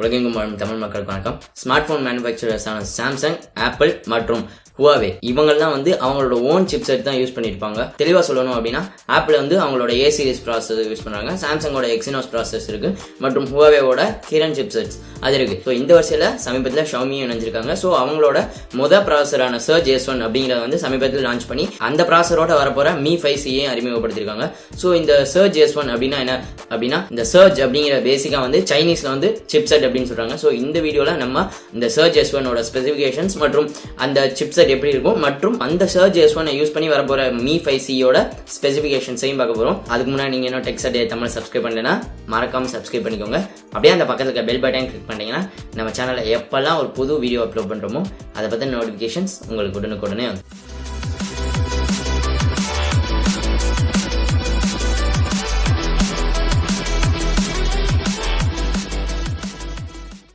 உலகெங்கும் வாழும் தமிழ் மக்களுக்கு வணக்கம். ஸ்மார்ட் போன் மேனுஃபேக்சரர்ஸான சாம்சங் ஆப்பிள் மற்றும் ஹுவாவே இவங்கெல்லாம் வந்து அவங்களோட ஓன் சிப்செட் தான் யூஸ் பண்ணியிருப்பாங்க தெளிவாக சொல்லணும் அப்படின்னா ஆப்பிள் வந்து அவங்களோட ஏ சீரிஸ் ப்ராசஸ் யூஸ் பண்ணுறாங்க சாம்சங்கோட எக்ஸினோஸ் ப்ராசஸ் இருக்கு. மற்றும் ஹுவாவேவோட கிரண் சிப்செட்ஸ் அது இருக்குது ஸோ இந்த வருஷத்தில் சமீபத்தில் ஷவுமியும் இணைஞ்சிருக்காங்க. ஸோ அவங்களோட மொத ப்ராசரான சர்ஜ் எஸ் ஒன் அப்படிங்கிறத வந்து சமீபத்தில் லான்ச் பண்ணி அந்த ப்ராசரோட வரப்போகிற மீ ஃபைவ் சியை அறிமுகப்படுத்தியிருக்காங்க ஸோ இந்த சர்ஜ் எஸ் ஒன் அப்படின்னா என்ன? அப்படின்னா இந்த சர்ஜ் அப்படிங்கிற பேசிக்காக வந்து சைனீஸில் வந்து சிப்செட் அப்படின்னு சொல்கிறாங்க ஸோ இந்த வீடியோவில் நம்ம இந்த சர்ஜ் எஸ் ஒனோட ஸ்பெசிஃபிகேஷன்ஸ் மற்றும் அந்த சிப்செட் எப்படி இருக்கும் மற்றும் அந்த சர்ஜ் எஸ் ஒனை யூஸ் பண்ணி வரப்போகிற மீ ஃபைவ் சியோட ஸ்பெசிஃபிகேஷன்ஸையும் பார்க்க போகிறோம் அதுக்கு முன்னாடி நீங்கள் இன்னும் டெக்ஸ்ட் டே தமிழ் சப்ஸ்கிரைப் பண்ணலைன்னா மறக்காமல் சப்ஸ்கிரைப் பண்ணிக்கோங்க. அப்படியே அந்த பக்கத்தில் இருக்க பெல் பட்டன் கிளிக் பண்ணிங்கன்னா நம்ம சேனலில் எப்போல்லாம் ஒரு புது வீடியோ அப்லோட் பண்ணுறோமோ அதை பற்றின நோட்டிஃபிகேஷன்ஸ் உங்களுக்கு உடனுக்குடனே வந்து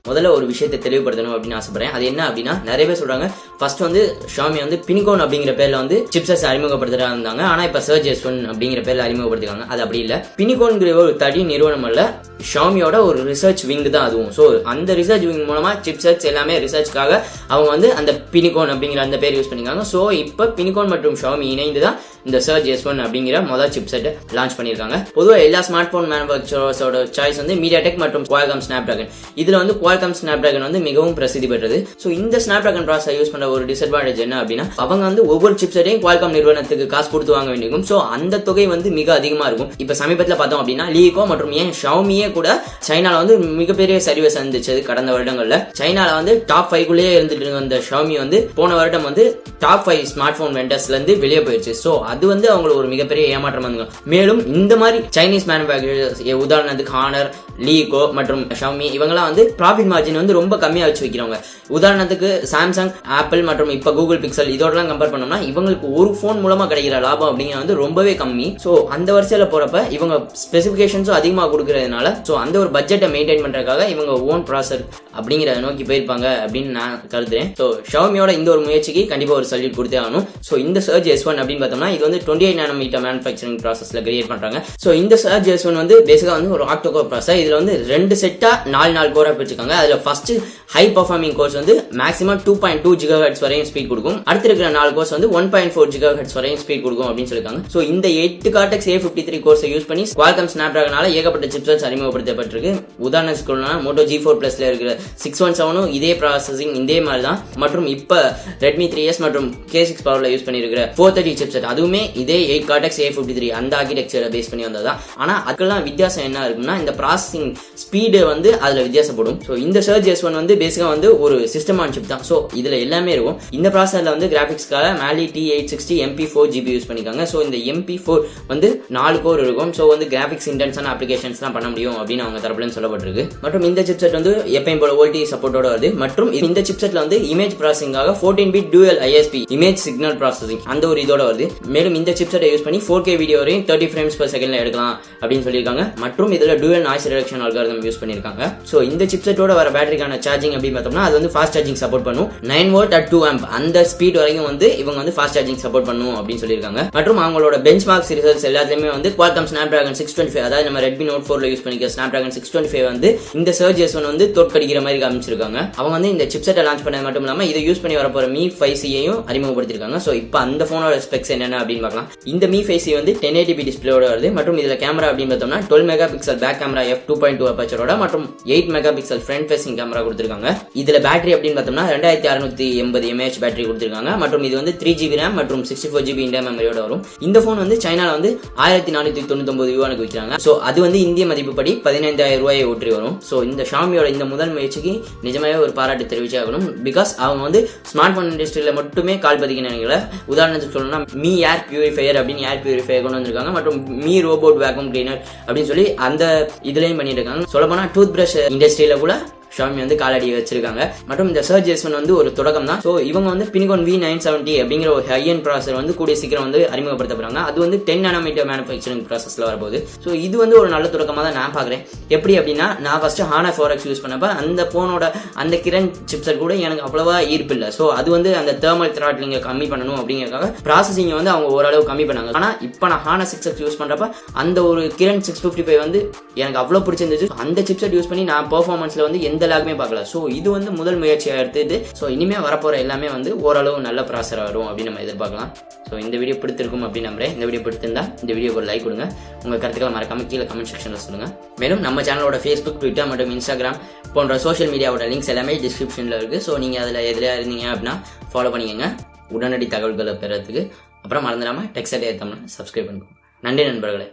முதல்ல ஒரு விஷயத்தை தெளிவுபடுத்தணும் அப்படின்னு ஆசைப்படுறேன். அது என்ன அப்படின்னா நிறைய பேர் சொல்றாங்க ஃபர்ஸ்ட் வந்து ஷாமி வந்து பின்கோன் அப்படிங்கிற பேர்ல வந்து சிப்சஸ் அறிமுகப்படுத்துறா இருந்தாங்க ஆனா இப்ப சர்ஜ் எஸ் ஒன் அப்படிங்கிற பேர்ல அறிமுகப்படுத்திருக்காங்க. அது அப்படி இல்லை. பினிகோன்கிற ஒரு தடி நிறுவனம் அல்ல. ஷாமியோட ஒரு ரிசர்ச் விங் தான் அதுவும். ஸோ அந்த ரிசர்ச் விங் மூலமாக சிப்செட்ஸ் எல்லாமே ரிசர்ச்க்காக அவங்க வந்து அந்த பினிகோன் அப்படிங்கிற அந்த பேர் யூஸ் பண்ணியிருக்காங்க ஸோ இப்போ பினிகோன் மற்றும் ஷாமி இணைந்து தான் இந்த சர்ச் எஸ் ஒன் அப்படிங்கிற மொதல் சிப்செட் லான்ச் பண்ணியிருக்காங்க. பொதுவாக எல்லா ஸ்மார்ட் ஃபோன் மேனுஃபேக்சரர்ஸோட சாய்ஸ் வந்து மீடியாடெக் மற்றும் குவால்காம் ஸ்னாப் டிராகன் இதில் வந்து குவால்காம் ஸ்னாப் டிராகன் வந்து மிகவும் பிரசித்தி பெற்றது. ஸோ இந்த ஸ்னாப் டிராகன் ப்ராசஸர் யூஸ் பண்ணுற ஒரு டிஸ்அட்வான்டேஜ் என்ன அப்படின்னா அவங்க வந்து ஒவ்வொரு சிப்செட்டையும் குவால்காம் நிறுவனத்துக்கு காசு கொடுத்து வாங்க வேண்டியிருக்கும். ஸோ அந்த தொகை வந்து மிக அதிகமாக இருக்கும். இப்போ சமீபத்தில் பார்த்தோம் அப்படின்னா லீகோ மற்றும் ஏன் ஷவுமியே கூட சைனால வந்து மிகப்பெரிய சரிவை சந்திச்சது கடந்த வருடங்கள்ல. சைனால வந்து டாப் ஃபைவ் குள்ளேயே இருந்துட்டு இருந்த ஷாமி வந்து போன வருடம் வந்து டாப் ஃபைவ் ஸ்மார்ட் போன் வெண்டர்ஸ்ல இருந்து வெளியே போயிடுச்சு ஸோ அது வந்து அவங்களுக்கு ஒரு மிகப்பெரிய ஏமாற்றம் வந்து மேலும் இந்த மாதிரி சைனீஸ் மேனுஃபேக்சரர்ஸ் உதாரணத்துக்கு ஹானர் லீகோ மற்றும் ஷாமி இவங்கெல்லாம் வந்து ப்ராஃபிட் மார்ஜின் வந்து ரொம்ப கம்மியாக வச்சு வைக்கிறவங்க. உதாரணத்துக்கு சாம்சங் ஆப்பிள் மற்றும் இப்போ கூகுள் பிக்சல் இதோடலாம் கம்பேர் பண்ணோம்னா இவங்களுக்கு ஒரு ஃபோன் மூலமாக கிடைக்கிற லாபம் அப்படிங்கிறது வந்து ரொம்பவே கம்மி. ஸோ அந்த வரிசையில் போகிறப்ப இவங்க ஸ்பெசிஃபிகேஷன்ஸும் அதிகமாக கொடுக்கறதுனால ஸோ அந்த ஒரு பட்ஜெட்டை மெயின்டைன் பண்ணுறதுக்காக இவங்க ஓன் ப்ராசர் அப்படிங்கிறத நோக்கி போயிருப்பாங்க அப்படின்னு நான் கருதுறேன். ஸோ ஷவுமியோட இந்த ஒரு முயற்சிக்கு கண்டிப்பாக ஒரு சல்யூட் கொடுத்தே ஆகணும். ஸோ இந்த சர்ஜ் எஸ் ஒன் அப்படின்னு பார்த்தோம்னா இது வந்து டுவெண்ட்டி எயிட் நானோமீட்டர் மேனுஃபேக்சரிங் ப்ராசஸில் கிரியேட் பண்ணுறாங்க ஸோ இந்த சர்ஜ் எஸ் ஒன் வந்து பேசிக்காக வந்து ஒரு ஆக்டோகோ ப்ராசஸ் இதில் வந்து ரெண்டு செட்டாக நாலு நாலு கோராக பிரிச்சிருக்காங்க. அதில் ஃபஸ்ட்டு ஹை பர்ஃபார்மிங் கோர்ஸ் வந்து maximum two point two giga hertz வரையும் ஸ்பீட் கொடுக்கும். அடுத்து இருக்கிற நாலு கோர்ஸ் வந்து one point four giga hertz வரையும் ஸ்பீட் கொடுக்கும் அப்படின்னு சொல்லியிருக்காங்க. ஸோ இந்த எட்டு கார்டெக்ஸ் ஏ ஃபிஃப்டி த்ரீ கோர்ஸை யூஸ் பண்ணி குவால்கம் ஸ்னாப் ட்ராகனால ஏகப்பட்ட சிப்செட்ஸ் அறிமுகப்படுத்தப்பட்டிருக்கு. உதாரணத்துக்கு சொல்லணும்னா மோட்டோ ஜி ஃபோர் பிளஸ்ல இருக்கிற சிக்ஸ் ஒன் செவனும் இதே ப்ராசஸிங் இதே மாதிரி தான் மற்றும் இப்போ ரெட்மி த்ரீ எஸ் மற்றும் கே சிக்ஸ் பவர்ல யூஸ் பண்ணியிருக்கிற ஃபோர் தேர்ட்டி சிப்செட் அதுவுமே இதே eight cortex A fifty three அந்த ஆர்கிடெக்சரை பேஸ் பண்ணி வந்தது தான் ஆனால் அதுக்கெல்லாம் வித்தியாசம் என்ன இருக்குன்னா இந்த ப்ராசஸிங் ஸ்பீடு வந்து அதில் வித்தியாசப்படும். ஸோ இந்த சர்ஜ் எஸ் ஒன் வந்து பேசிக்காக வந்து ஒரு சிஸ்டம் ஆன் சிப் தான். ஸோ இதில் எல்லாமே இருக்கும். இந்த ப்ராசஸரில் வந்து கிராஃபிக்ஸ்க்காக Mali T eight sixty MP four GPU use பண்ணிக்காங்க. ஸோ இந்த எம்பி ஃபோர் வந்து நாலு கோர் இருக்கும். ஸோ வந்து கிராஃபிக்ஸ் இன்டென்ஸான அப்ளிகேஷன்ஸ்லாம் பண்ண முடியும் அப்படின்னு அவங்க தரப்புலன்னு சொல்லப்பட்டிருக்கு. மற்றும் இந்த சிப்செட் வந்து எப்பயும் போல ஓல்டி சப்போர்ட்டோட வருது. மற்றும் இந்த சிப்செட்ல வந்து image ப்ராசஸிங்காக fourteen bit dual ISP image signal processing அந்த ஒரு இதோட வருது. மேலும் இந்த சிப்செட்டை யூஸ் பண்ணி ஃபோர் கே வீடியோ வரையும் தேர்ட்டி ஃப்ரேம்ஸ் பர் செகண்ட்ல எடுக்கலாம் அப்படின்னு சொல்லியிருக்காங்க. மற்றும் இதில் dual noise reduction algorithm use பண்ணியிருக்காங்க. ஸோ இந்த சிப்செட்டோட வர பேட்டரிக்கான சார்ஜிங் அப்படின்னு பார்த்தோம்னா அது வந்து ஃபாஸ்ட் சார்ஜிங் சப்போர்ட் பண்ணும். Nine volt at two amp அந்த ஸ்பீட் வரைக்கும் வந்து இவங்க வந்து ஃபாஸ்ட் சார்ஜிங் சப்போர்ட் பண்ணும் அப்படின்னு சொல்லியிருக்காங்க. மற்றும் அவங்களோட பெஞ்ச் மார்க்ஸ் ரிசல்ட்ஸ் எல்லாத்துலயுமே வந்து Qualcomm Snapdragon six twenty five அதாவது நம்ம ரெட்மி நோட் ஃபோர்ல யூஸ் பண்ணிக்க Snapdragon six twenty five வந்து இந்த சர்ஜ் எஸ் ஒன் வந்து தோற்கடிக்கிற மாதிரி காமிச்சிருக்காங்க. அவங்க வந்து இந்த சிப்செட்டை லான்ச் பண்ணது மட்டும் இல்லாமல் இதை யூஸ் பண்ணி வரப்போற மீ ஃபைவ் சியையும் அறிமுகப்படுத்திருக்காங்க. ஸோ இப்போ அந்த ஃபோனோட ஸ்பெக்ஸ் என்னென்ன அப்படின்னு பார்க்கலாம். இந்த மீ ஃபைவ் சி வந்து டென் எயிட்டி பி டிஸ்பிளேயோட வருது. மற்றும் இதில் கேமரா அப்படின்னு பார்த்தோம்னா twelve mega pixel back camera F two point two அப்பச்சரோட மற்றும் eight mega pixel front facing camera கொடுத்துருக்காங்க. இதில் பேட்டரி அப்படின்னு பார்த்தோம்னா ரெண்டாயிரத்தி அறுநூத்தி எண்பது எம்ஏஹெச் பேட்டரி கொடுத்துருக்காங்க. மற்றும் இது வந்து த்ரீ ஜிபி ரேம் மற்றும் சிக்ஸ்டி ஃபோர் ஜிபி இண்டியா மெமரியோட வரும். இந்த ஃபோன் வந்து சைனால வந்து ஆயிரத்தி நானூற்றி தொண்ணூத்தொம்பது யூவானுக்கு விற்கிறாங்க ஸோ அது வந்து இந்திய மதிப்புப்படி பதினைந்தாயிரம் ரூபாயை ஊற்றி வரும். ஸோ இந்த ஷாமியோட இந்த முதல் முயற்சிக்கு நிஜமாவே ஒரு பாராட்டு தெரிவிச்சே ஆகணும் பிகாஸ் அவங்க வந்து ஸ்மார்ட் போன் இண்டஸ்ட்ரியில் மட்டுமே கால் பதிக்க நினைக்கல உதாரணத்துக்கு சொல்லணும்னா மீ ஏர் பியூரிஃபையர் அப்படின்னு ஏர் பியூரிஃபையர் கொண்டு வந்திருக்காங்க. மற்றும் மீ ரோபோட் வேக்யூம் கிளீனர் அப்படின்னு சொல்லி அந்த இதுலையும் பண்ணிட்டு இருக்காங்க சொல்லப்போனால் டூத் பிரஷ் இண்டஸ்ட்ரியில கூட ஷாமி வந்து காலடி வச்சிருக்காங்க. மற்றும் இந்த சர்ஜ் எஸ் வந்து ஒரு தொடக்கம் தான் ஸோ இவங்க வந்து பினிகோன் வி நைன் செவன்ட்டி அப்படிங்கிற ஒரு ஹையன் ப்ராசர் வந்து கூடிய சீக்கிரம் வந்து அறிமுகப்படுத்த போறாங்க அது வந்து டென் நானோமீட்டர் மேனுஃபேக்சரிங் ப்ராசஸ்ல வரப்போகுது. ஸோ இது வந்து ஒரு நல்ல தொடக்கமாக தான் நான் பார்க்குறேன். எப்படி அப்படின்னா நான் first Honor four X use பண்ணப்ப அந்த ஃபோனோட அந்த கிரண் சிப்செட் கூட எனக்கு அவ்வளவா ஈர்ப்பு இல்லை. ஸோ அது வந்து அந்த தேர்மல் த்ராட்லிங்கை கம்மி பண்ணணும் அப்படிங்கிறக்காக ப்ராசஸிங்கை வந்து அவங்க ஓரளவு கம்மி பண்ணாங்க. ஆனால் இப்போ நான் ஹானா சிக்ஸ் எக்ஸ் யூஸ் பண்ணுறப்ப அந்த ஒரு கிரண் சிக்ஸ் ஃபிஃப்டி ஃபைவ் வந்து எனக்கு அவ்வளோ பிடிச்சிருந்துச்சு. அந்த சிப்செட் யூஸ் பண்ணி நான் பெர்ஃபார்மன்ஸில் வந்து எந்த எல்லாருமே பார்க்கலாம் ஸோ இது வந்து முதல் முயற்சியாக எடுத்துட்டு ஸோ இனிமேல் வரப்போகிற எல்லாமே வந்து ஓரளவு நல்ல ப்ராசராக வரும் அப்படின்னு நம்ம எதிர்பார்க்கலாம். ஸோ இந்த வீடியோ பிடித்திருக்கும் அப்படின்னு நம்புறேன். இந்த வீடியோ பிடித்திருந்தா இந்த வீடியோ ஒரு லைக் கொடுங்க. உங்கள் கருத்துக்களை மறக்காம கீழே கமெண்ட் செக்ஷனில் சொல்லுங்கள் மேலும் நம்ம சேனலோட ஃபேஸ்புக் ட்விட்டர் மற்றும் இன்ஸ்டாகிராம் போன்ற சோஷியல் மீடியாவோட லிங்க்ஸ் எல்லாமே டிஸ்கிரிப்ஷனில் இருக்குது ஸோ நீங்கள் அதில் எதிராக இருந்தீங்க அப்படின்னா ஃபாலோ பண்ணிக்கோங்க. உடனடி தகவல்களை பெறத்துக்கு அப்புறம் மறந்துடாமல் டெக்ஸ்டைல் தமிழ் சப்ஸ்கிரைப் பண்ணுவோம் நன்றி நண்பர்களே.